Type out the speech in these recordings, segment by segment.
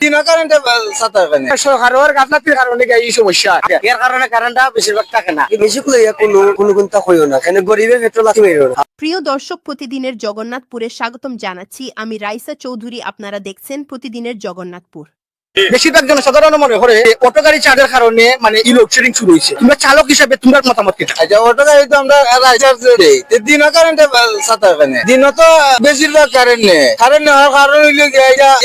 দিনের কারেন্টে সাতার কারণে সরকারের গাফলাতির কারণে এই সমস্যা? এর কারণে কারেন্টটা বেশিরভাগ থাকে না। মিশুক লইয়া কোনো কোনো কোনটা কইও না। কেন গরিবে পেট্রোল লাথি না। প্রিয় দর্শক প্রতিদিনের জগন্নাথপুরে স্বাগতম জানাচ্ছি। আমি রাইসা চৌধুরী আপনারা দেখছেন প্রতিদিনের জগন্নাথপুর। বেশিরভাগ জনসাধারণ মনে করে অটো গাড়ি চার্জের কারণে মানে ই লোডশেডিং শুরু হয়েছে। তোমরা চালক হিসাবে তোমার মতামত কি? আচ্ছা অটো গাড়ি তো আমরা দেই। দিনের কারেন্টে সাতার দিন তো বেশিরভাগ কারেন্ট নেই কারেন্ট নেওয়ার কারণ হইলে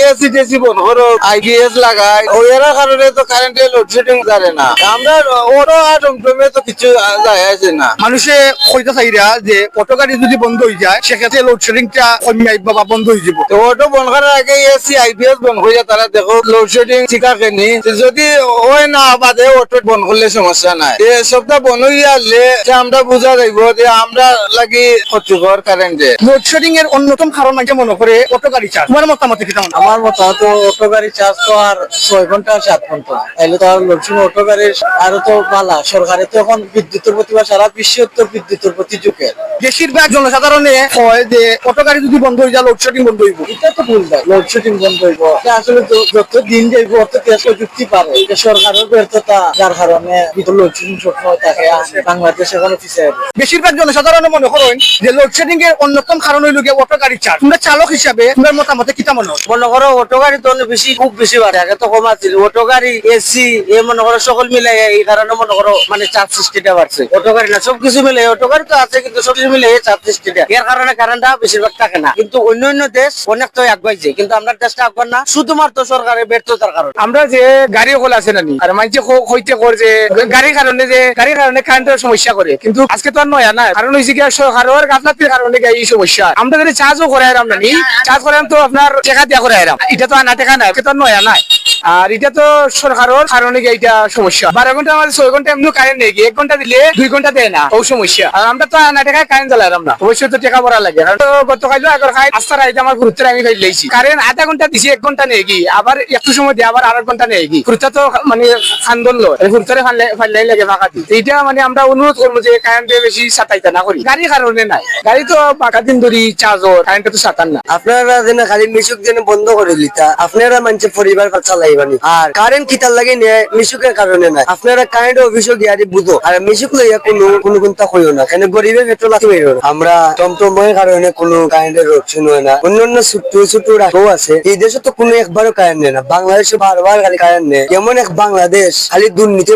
এসি টেসি বন্ধ করো আইবিএস লাগাই ওই কারণে তো কারেন্টে লোডশেডিং করে না। আমরা অটো আর টমটমে তো কিছু যায় আছে না। মানুষে কইতে চাইরা যে অটো গাড়ি যদি বন্ধ হয়ে যায় সেক্ষেত্রে লোডশেডিংটা কমে আইব বা বন্ধ হয়ে যাব। তো অটো বন্ধ করার আগে এসি আইপিএস বন্ধ হয়ে যায় তারা দেখো লোডশেডিং ঠিকা কেনি যদি ওই না বাদে অটো বন্ধ করলে সমস্যা নাই। এ সবটা আমরা বুঝা যাইব যে আমরা লাগি ক্ষতিকর কারেন্টে লোডশেডিং এর অন্যতম কারণ মানে মনে করে অটো গাড়ি চার্জ তোমার মতামত কি আমার মতো তো অটো গাড়ি চার্জ তো আর ছয় ঘণ্টা সাত ঘণ্টা। তাইলে তো আর লোডশেডিং অটো গাড়ির আরও তো পালা সরকারে তো এখন বিদ্যুতের প্রতি বা সারা বিশ্বের তো বিদ্যুতের প্রতি ঝুঁকে। বেশিরভাগ জনসাধারণে হয় যে অটো গাড়ি যদি বন্ধ হয়ে যায় লোডশেডিং বন্ধ হইব। এটা তো ভুল দেয় লোডশেডিং বন্ধ হইব। আসলে তো যত দিন অত দেশ যুক্তি পারে যে সরকারের ব্যর্থতা যার কারণে লোডশেডিং সবসময় থাকে বাংলাদেশ এখনও পিছিয়ে বেশিরভাগ জনসাধারণ মনে করেন যে লোডশেডিং এর অন্যতম কারণ হইল গিয়ে অটো গাড়ি চার্জ তোমরা চালক হিসাবে তোমার মতামতে কি মনে হয়? মনে করো অটো গাড়ি তো বেশি খুব বেশি বাড়ে। আগে তো কম আছিল। অটো গাড়ি এসি এ মনে করো সকল মিলাই এই কারণে মনে করো মানে চার্জ সিস্টেমটা বাড়ছে। অটো গাড়ি না সবকিছু মিলে অটো গাড়ি তো আছে কিন্তু সবকিছু মিলে চার্জ সিস্টেমটা এর কারণে কারেন্টটা বেশিরভাগ থাকে না। কিন্তু অন্য অন্য দেশ অনেক তো আগাইছে কিন্তু আমরা দেশটা আগান না। শুধুমাত্র সরকারের ব্যর্থতার কারণে। আমরা যে গাড়ি সকল আছে নানি আর মানুষে হইতে কর যে গাড়ির কারণে যে গাড়ির কারণে কারেন্টের সমস্যা করে। কিন্তু আজকে তো আর নয় না কারণ হয়েছে কি সরকারের গাফলাতির কারণে গিয়ে এই সমস্যা। আমরা যদি চার্জও করে আরাম নানি চার্জ করে তো আপনার টেকা দিয়া করে আরাম এটা তো আনা টেকা নাই এটা তো আর নয় নাই। আর এটা তো সরকারের কারণে এটা সমস্যা। বারো ঘণ্টা আমাদের ছয় ঘণ্টা এমনি কারেন্ট নেই, এক ঘণ্টা দিলে দুই ঘণ্টা দেয় না, ও সমস্যা। আর আমরা তো আনা টাকায় কারেন্ট জ্বালাইলাম না, অবশ্যই তো টাকা ভরা লাগে। তো গতকাল আগর খাই আস্তা রাইতে আমার গুরুত্বের আমি খাই লেছি কারেন্ট আধা ঘণ্টা দিছি, এক ঘণ্টা নেই কি, আবার একটু সময় দিয়ে, আবার আরেক ঘণ্টা নেই কি। গুরুত্ব তো মানে খান্দন লো গুরুত্বরে ফাল্লাই লাগে বাঁকা দিতে এইটা মানে আমরা অনুরোধ করব যে কারেন্টে বেশি সাতাইতে না করি। গাড়ির কারণে নাই। গাড়ি তো বাঁকা দিন ধরি চার্জর কারেন্টে তো সাতান না। আপনারা যেন খালি মিশুক যেন বন্ধ করে দিতা, আপনারা মানুষের পরিবার চালাইবানি আর কারেন্ট কিতার লাগে মিশুকের কারণে নাই। আপনারা কারেন্ট অফিসও গিয়ারি বুঝো আর মিশুক লইয়া কোনো কোনো কোনটা কইও না কেন গরিবে পেট্রোল লাগবে আমরা টমটমের কারণে কোনো কারেন্টের অপশন হয় না অন্যান্য ছোট ছোট রাখও আছে। এই দেশে তো কোনো একবারও কারেন্ট নেই না। বাংলাদেশে বারবার খালি কারেন্ট নেই। এমন এক বাংলাদেশ, খালি দুর্নীতি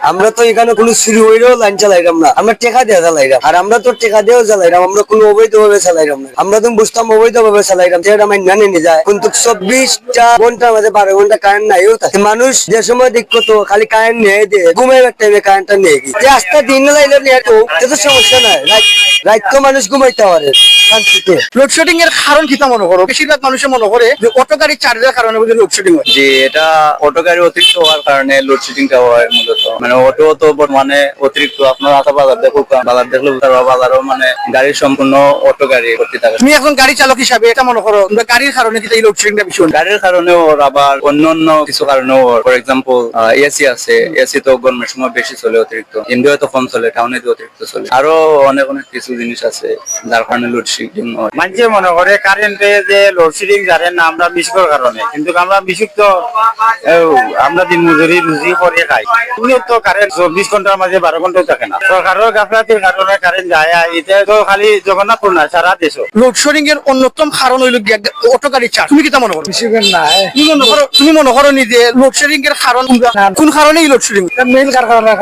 আমরা তো এখানে কোনো চুরি হইলেও লাইন চালাইলাম না। আমরা টেকা দিয়ে চালাইলাম আর আমরা তো টেকা দিয়েও চালাইলাম আমরা কোনো অবৈধ ভাবে চালাইলাম না। আমরা তো বুঝতাম অবৈধ ভাবে চালাইলাম সেটা আমার জানি নিয়ে যায়। কিন্তু চব্বিশটা ঘণ্টার মধ্যে বারো ঘণ্টা কারেন্ট নাইও থাকে মানুষ যে সময় দেখব তো খালি কারেন্ট নিয়ে দিয়ে ঘুমের টাইমে কারেন্টটা নিয়ে গিয়ে যে আস্তে দিন লাইলে নিয়ে তো তো সমস্যা নাই। রাত- তো মানুষ ঘুমাইতে পারে। শান্তিতে। লোডশেডিং এর কারণ কি তা মনে করো? বেশিরভাগ মানুষে মনে করে যে অটো গাড়ি চার্জের কারণে লোডশেডিং হয়। যে এটা অটো গাড়ি অতিরিক্ত হওয়ার কারণে লোডশেডিংটা হয় মূলত। মানে অটো তো বর্তমানে অতিরিক্ত আপনার আতা বাজার দেখুক বাজার দেখলে বাজারও মানে গাড়ির সম্পূর্ণ অটো গাড়ি ভর্তি থাকে। তুমি এখন গাড়ি চালক হিসাবে এটা মনে করো তোমরা গাড়ির কারণে কি এই লোডশেডিংটা হয় গাড়ির কারণেও ওর আবার অন্যান্য কিছু কারণেও ফর এক্সাম্পল এসি আছে। এসি তো গরমের সময় বেশি চলে অতিরিক্ত। ইন্ডিয়া তো কম চলে টাউনে তো অতিরিক্ত চলে। আরও অনেক অনেক কিছু জিনিস আছে যার কারণে লোডশেডিং হয়। মানুষে মনে করে কারেন্টে যে লোডশেডিং জানেন না আমরা মিশুকের কারণে। কিন্তু আমরা তো এও, আমরা দিন মজুরি রুজি করে খাই। উনি তো কারেন্ট চব্বিশ ঘণ্টার মাঝে বারো ঘন্টাও থাকে না। সরকারের গাফলাতির কারণে কারেন্ট যায় আর এটা তো খালি জগন্নাথপুর না সারা দেশও লোডশেডিং এর অন্যতম কারণ হইল অটো গাড়ি চার্জ তুমি কি তা মনে করো তুমি মনে করো তুমি মনে করো নি যে লোডশেডিং এর কারণ কোন কারণে এই লোডশেডিং মেইন কারখানা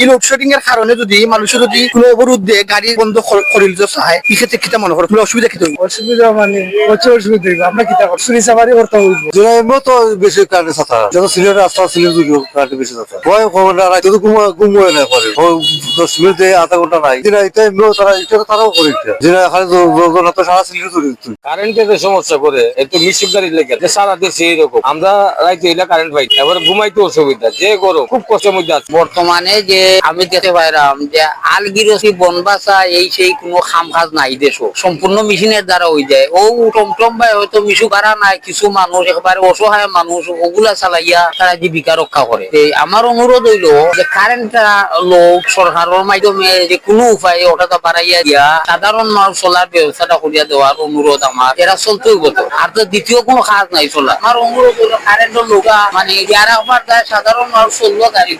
এই লোডশেডিং এর কারণে যদি মানুষের যদি কোনো অবরোধ দিয়ে গাড়ি বন্ধ কর- করিল যে চায় এই ক্ষেত্রে কিতা মনে করো তুমি অসুবিধা কি হইব অসুবিধা মানে প্রচুর অসুবিধা হইব আমরা কিতা করছি চামারি করতে হইব তো বেশি কারেন্ট সাথা যত সিলেট রাস্তা সিলেট কারেন্ট বেশি সাথা ভয় খবর না রাখতে ঘুমা ঘুমোয় না করে দশ মিনিট আধা ঘণ্টা নাই। দিনা এটা এমনিও তারা এটা তারাও করে এটা দিনা খালি সারা সিলিন্ডার চলে কারেন্টের যে সমস্যা করে একটু মিশিপ গাড়ি লেগে সারা দেশে এইরকম। আমরা রাইতে এলে কারেন্ট পাই না। ঘুমাইতে অসুবিধা যে গরম খুব কষ্টের মধ্যে আছে। বর্তমানে যে আমি দেখতে পাইলাম যে আলগিরসি বনবাসা এই সেই কোনো খাম কাজ নাই দেশ সম্পূর্ণ মেশিনের দ্বারা হয়ে যায়। ও টমটম বা হয়তো মিশু কারা নাই কিছু মানুষ একেবারে অসহায় মানুষ ওগুলা চালাইয়া তারা জীবিকা রক্ষা করে। এই আমার অনুরোধ হইল যে কারেন্টটা লোক সরকারের মাধ্যমে যে কোনো উপায়ে ওটা তো বাড়াইয়া দিয়া সাধারণ মানুষ চলার ব্যবস্থাটা করিয়া দেওয়ার অনুরোধ আমার। এরা চলতে হইব তো। আর তো দ্বিতীয় কোনো কাজ নাই চলা আমার অনুরোধ হইল কারেন্টের লোক মানে যারা আমার সাধারণ মানুষ চলবো গাড়ি